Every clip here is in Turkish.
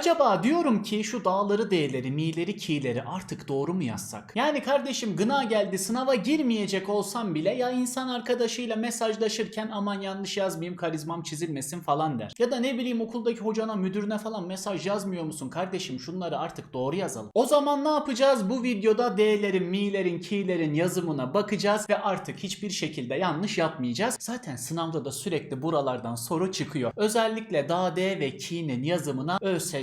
Acaba diyorum ki şu dağları D'leri, mi'leri, ki'leri artık doğru mu yazsak? Yani kardeşim gına geldi sınava girmeyecek olsam bile ya insan arkadaşıyla mesajlaşırken aman yanlış yazmayayım karizmam çizilmesin falan der. Ya da ne bileyim okuldaki hocana müdürüne falan mesaj yazmıyor musun kardeşim şunları artık doğru yazalım. O zaman ne yapacağız? Bu videoda D'lerin, mi'lerin, ki'lerin yazımına bakacağız ve artık hiçbir şekilde yanlış yapmayacağız. Zaten sınavda da sürekli buralardan soru çıkıyor. Özellikle da D ve ki'nin yazımına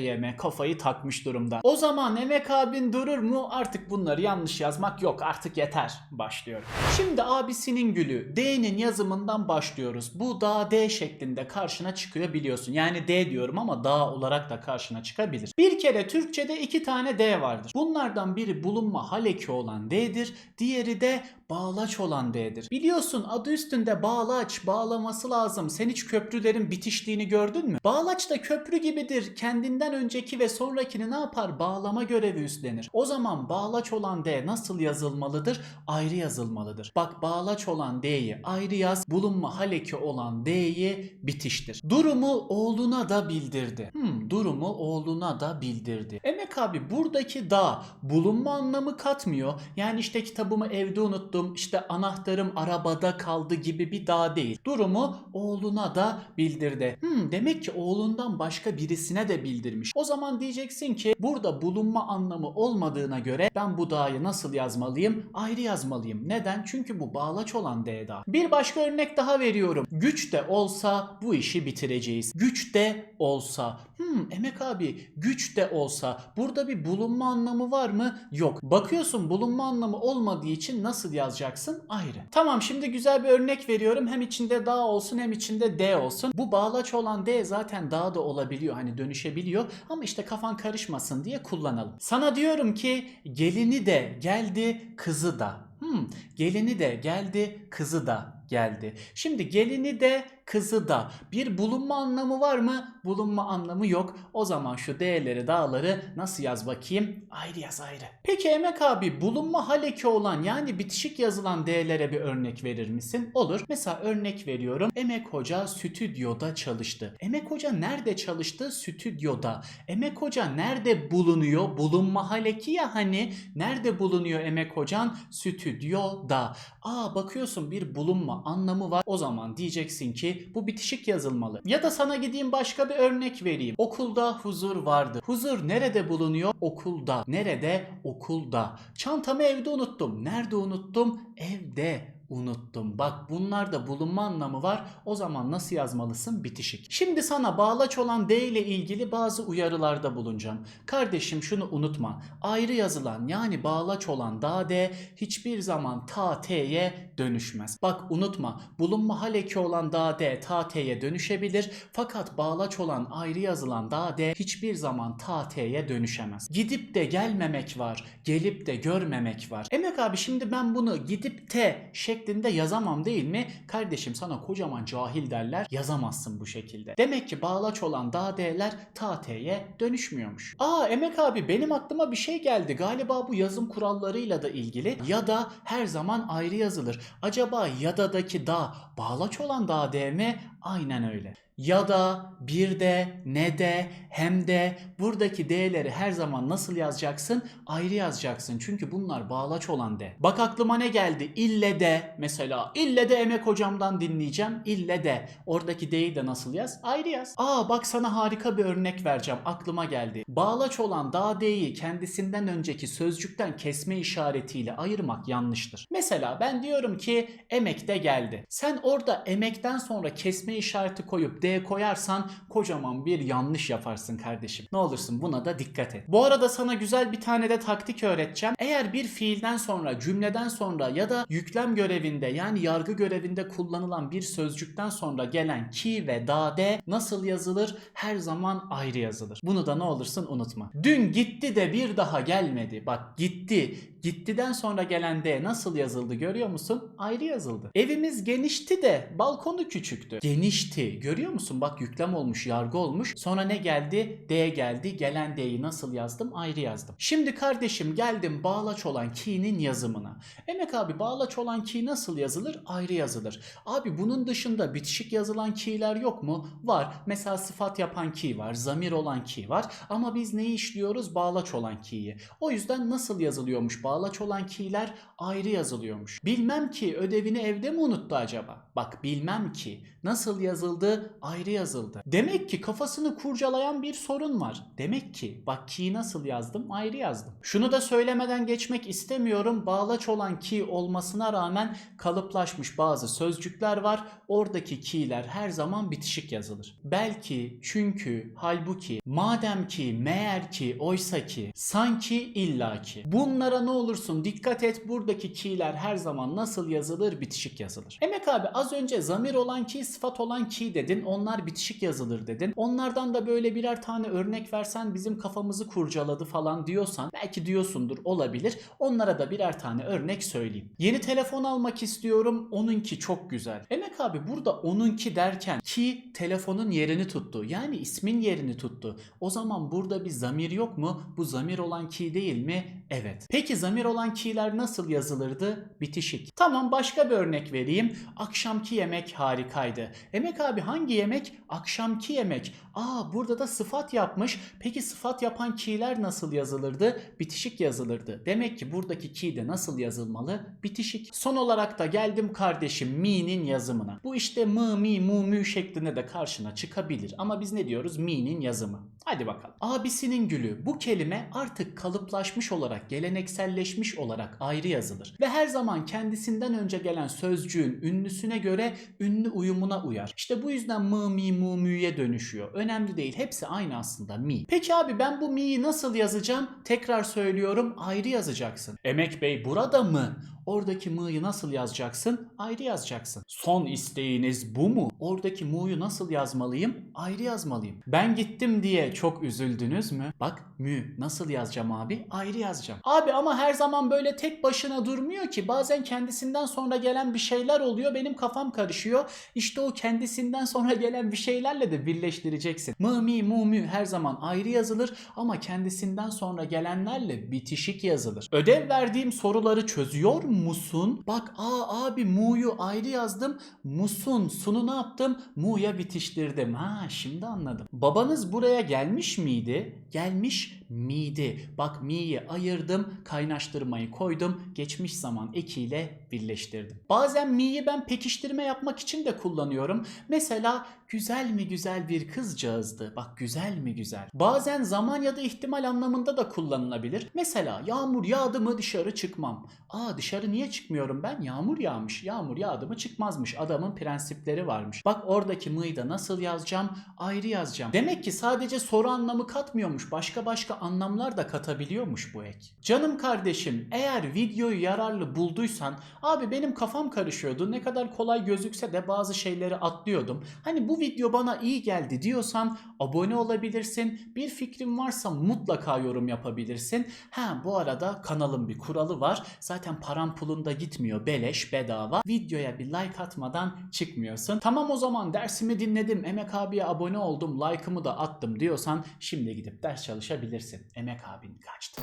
ÖSYM kafayı takmış durumda. O zaman Emek abin durur mu? Artık bunları yanlış yazmak yok. Artık yeter. Başlıyorum. Şimdi abisinin gülü D'nin yazımından başlıyoruz. Bu da D şeklinde karşına çıkıyor biliyorsun. Yani D diyorum ama da olarak da karşına çıkabilir. Bir kere Türkçe'de iki tane D vardır. Bunlardan biri bulunma haleki olan D'dir. Diğeri de bağlaç olan D'dir. Biliyorsun adı üstünde bağlaç, bağlaması lazım. Sen hiç köprülerin bitiştiğini gördün mü? Bağlaç da köprü gibidir. Kendinden önceki ve sonrakini ne yapar? Bağlama görevi üstlenir. O zaman bağlaç olan D nasıl yazılmalıdır? Ayrı yazılmalıdır. Bak bağlaç olan D'yi ayrı yaz. Bulunma haleki olan D'yi bitiştir. Durumu oğluna da bildirdi. Hmm, durumu oğluna da bildirdi. Emek abi buradaki da bulunma anlamı katmıyor. Yani işte kitabımı evde unuttum, işte anahtarım arabada kaldı gibi bir da değil. Durumu oğluna da bildirdi. Hmm, demek ki oğlundan başka birisine de bildirmiş. O zaman diyeceksin ki burada bulunma anlamı olmadığına göre ben bu dağı nasıl yazmalıyım? Ayrı yazmalıyım. Neden? Çünkü bu bağlaç olan D dağı. Bir başka örnek daha veriyorum. Güç de olsa bu işi bitireceğiz. Güç de olsa. Hmm Emek abi güç de olsa burada bir bulunma anlamı var mı? Yok. Bakıyorsun bulunma anlamı olmadığı için nasıl yazacaksın? Ayrı. Tamam şimdi güzel bir örnek veriyorum. Hem içinde da olsun hem içinde D olsun. Bu bağlaç olan D zaten daha da olabiliyor. Hani dönüşebiliyor. Ama işte kafan karışmasın diye kullanalım. Sana diyorum ki gelini de geldi kızı da. Hmm, gelini de geldi, kızı da geldi. Şimdi gelini de kızı da bir bulunma anlamı var mı? Bulunma anlamı yok. O zaman şu D'leri dağları nasıl yaz bakayım? Ayrı yaz ayrı. Peki Emek abi bulunma haleki olan yani bitişik yazılan D'lere bir örnek verir misin? Olur. Mesela örnek veriyorum. Emek Hoca stüdyoda çalıştı. Emek Hoca nerede çalıştı? Stüdyoda. Emek Hoca nerede bulunuyor? Bulunma haleki ya hani. Nerede bulunuyor Emek Hocan? Stüdyoda. Aa bakıyorsun bir bulunma anlamı var. O zaman diyeceksin ki bu bitişik yazılmalı. Ya da sana gideyim başka bir örnek vereyim. Okulda huzur vardı. Huzur nerede bulunuyor? Okulda. Nerede? Okulda. Çantamı evde unuttum. Nerede unuttum? Evde unuttum. Bak bunlarda bulunma anlamı var. O zaman nasıl yazmalısın? Bitişik. Şimdi sana bağlaç olan D ile ilgili bazı uyarılarda bulunacağım. Kardeşim şunu unutma. Ayrı yazılan yani bağlaç olan da D hiçbir zaman ta T'ye dönüşmez. Bak unutma. Bulunma haleki olan da D ta T'ye dönüşebilir. Fakat bağlaç olan ayrı yazılan da D hiçbir zaman ta T'ye dönüşemez. Gidip de gelmemek var. Gelip de görmemek var. Emek abi şimdi ben bunu gidip T şeklinde yazamam değil mi? Kardeşim sana kocaman cahil derler. Yazamazsın bu şekilde. Demek ki bağlaç olan da D'ler ta T'ye dönüşmüyormuş. Aa Emek abi benim aklıma bir şey geldi. Galiba bu yazım kurallarıyla da ilgili. Ya da her zaman ayrı yazılır. Acaba yada'daki da bağlaç olan da D mi? Aynen öyle. Ya da, bir de, ne de, hem de buradaki D'leri her zaman nasıl yazacaksın? Ayrı yazacaksın. Çünkü bunlar bağlaç olan D. Bak aklıma ne geldi? İlle de mesela. İlle de Emek hocamdan dinleyeceğim. İlle de. Oradaki D'yi de nasıl yaz? Ayrı yaz. Aa bak sana harika bir örnek vereceğim. Aklıma geldi. Bağlaç olan da D'yi kendisinden önceki sözcükten kesme işaretiyle ayırmak yanlıştır. Mesela ben diyorum ki emek de geldi. Sen orada emekten sonra kesme işareti koyup D koyarsan kocaman bir yanlış yaparsın kardeşim. Ne olursun buna da dikkat et. Bu arada sana güzel bir tane de taktik öğreteceğim. Eğer bir fiilden sonra, cümleden sonra ya da yüklem görevinde yani yargı görevinde kullanılan bir sözcükten sonra gelen ki ve da de nasıl yazılır? Her zaman ayrı yazılır. Bunu da ne olursun unutma. Dün gitti de bir daha gelmedi. Bak gitti, Gittiden sonra gelen D nasıl yazıldı görüyor musun? Ayrı yazıldı. Evimiz genişti de balkonu küçüktü. Genişti. Görüyor musun? Bak yüklem olmuş, yargı olmuş. Sonra ne geldi? D geldi. Gelen D'yi nasıl yazdım? Ayrı yazdım. Şimdi kardeşim geldim bağlaç olan ki'nin yazımına. Emek abi bağlaç olan ki nasıl yazılır? Ayrı yazılır. Abi bunun dışında bitişik yazılan ki'ler yok mu? Var. Mesela sıfat yapan ki var. Zamir olan ki var. Ama biz neyi işliyoruz? Bağlaç olan ki'yi. O yüzden nasıl yazılıyormuş? Bağlaç olan ki'ler ayrı yazılıyormuş. Bilmem ki ödevini evde mi unuttu acaba? Bak bilmem ki nasıl yazıldı ayrı yazıldı. Demek ki kafasını kurcalayan bir sorun var. Demek ki bak ki nasıl yazdım ayrı yazdım. Şunu da söylemeden geçmek istemiyorum. Bağlaç olan ki olmasına rağmen kalıplaşmış bazı sözcükler var. Oradaki ki'ler her zaman bitişik yazılır. Belki, çünkü, halbuki, madem ki, meğer ki, oysa ki, sanki, illaki. Bunlara ne olursun dikkat et buradaki ki'ler her zaman nasıl yazılır? Bitişik yazılır. Emek abi az önce zamir olan ki, sıfat olan ki dedin. Onlar bitişik yazılır dedin. Onlardan da böyle birer tane örnek versen bizim kafamızı kurcaladı falan diyorsan belki diyorsundur olabilir. Onlara da birer tane örnek söyleyeyim. Yeni telefon almak istiyorum. Onunki çok güzel. Emek abi burada onunki derken ki telefonun yerini tuttu. Yani ismin yerini tuttu. O zaman burada bir zamir yok mu? Bu zamir olan ki değil mi? Evet. Peki zamir olan ki'ler nasıl yazılırdı? Bitişik. Tamam başka bir örnek vereyim. Akşamki yemek harikaydı. Emek abi hangi yemek? Akşamki yemek. Aa burada da sıfat yapmış. Peki sıfat yapan ki'ler nasıl yazılırdı? Bitişik yazılırdı. Demek ki buradaki ki de nasıl yazılmalı? Bitişik. Son olarak da geldim kardeşim mi'nin yazımına. Bu işte mı, mi, mu, mü şeklinde de karşına çıkabilir. Ama biz ne diyoruz? Mi'nin yazımı. Hadi bakalım. Abisinin gülü. Bu kelime artık kalıplaşmış olarak, gelenekselleşmiş olarak ayrı yazılır. Ve her zaman kendisinden önce gelen sözcüğün ünlüsüne göre ünlü uyumuna uyar. İşte bu yüzden mı, mi, mu, mü'ye dönüşüyor. Önemli değil. Hepsi aynı aslında mi. Peki abi ben bu mi'yi nasıl yazacağım? Tekrar söylüyorum ayrı yazacaksın. Emek Bey burada mı? Oradaki mı'yı nasıl yazacaksın? Ayrı yazacaksın. Son isteğiniz bu mu? Oradaki mu'yu nasıl yazmalıyım? Ayrı yazmalıyım. Ben gittim diye çok üzüldünüz mü? Bak mü nasıl yazacağım abi? Ayrı yazacağım. Abi ama her zaman böyle tek başına durmuyor ki. Bazen kendisinden sonra gelen bir şeyler oluyor. Benim kafam karışıyor. İşte o kendisinden sonra gelen bir şeylerle de birleştireceksin. Mı mi mu mü her zaman ayrı yazılır ama kendisinden sonra gelenlerle bitişik yazılır. Ödev verdiğim soruları çözüyor musun? Bak aa abi mu'yu ayrı yazdım. Musun sunu ne yaptım? Mu'ya bitiştirdim. Ha şimdi anladım. Babanız buraya gelmiş miydi? Gelmiş miydi? Bak mi'yi ayırdım, kaynaştırmayı koydum, geçmiş zaman ekiyle birleştirdim. Bazen mi'yi ben pekiştirme yapmak için de kullanıyorum. Mesela güzel mi güzel bir kızcağızdı. Bak güzel mi güzel. Bazen zaman ya da ihtimal anlamında da kullanılabilir. Mesela yağmur yağdı mı dışarı çıkmam. Aa dışarı niye çıkmıyorum ben? Yağmur yağmış. Yağmur yağdı mı çıkmazmış. Adamın prensipleri varmış. Bak oradaki mı'yı da nasıl yazacağım? Ayrı yazacağım. Demek ki sadece soru anlamı katmıyormuş. Başka başka anlamlar da katabiliyormuş bu ek. Canım kardeşim eğer videoyu yararlı bulduysan abi benim kafam karışıyordu. Ne kadar kolay gözükse de bazı şeyleri atlıyordum. Hani bu video bana iyi geldi diyorsan abone olabilirsin. Bir fikrin varsa mutlaka yorum yapabilirsin. Ha bu arada kanalın bir kuralı var. Zaten param pulunda gitmiyor. Beleş, bedava. Videoya bir like atmadan çıkmıyorsun. Tamam o zaman dersimi dinledim. Emek abiye abone oldum. Like'ımı da attım diyorsan şimdi gidip ders çalışabilirsin. Emek abin kaçtı.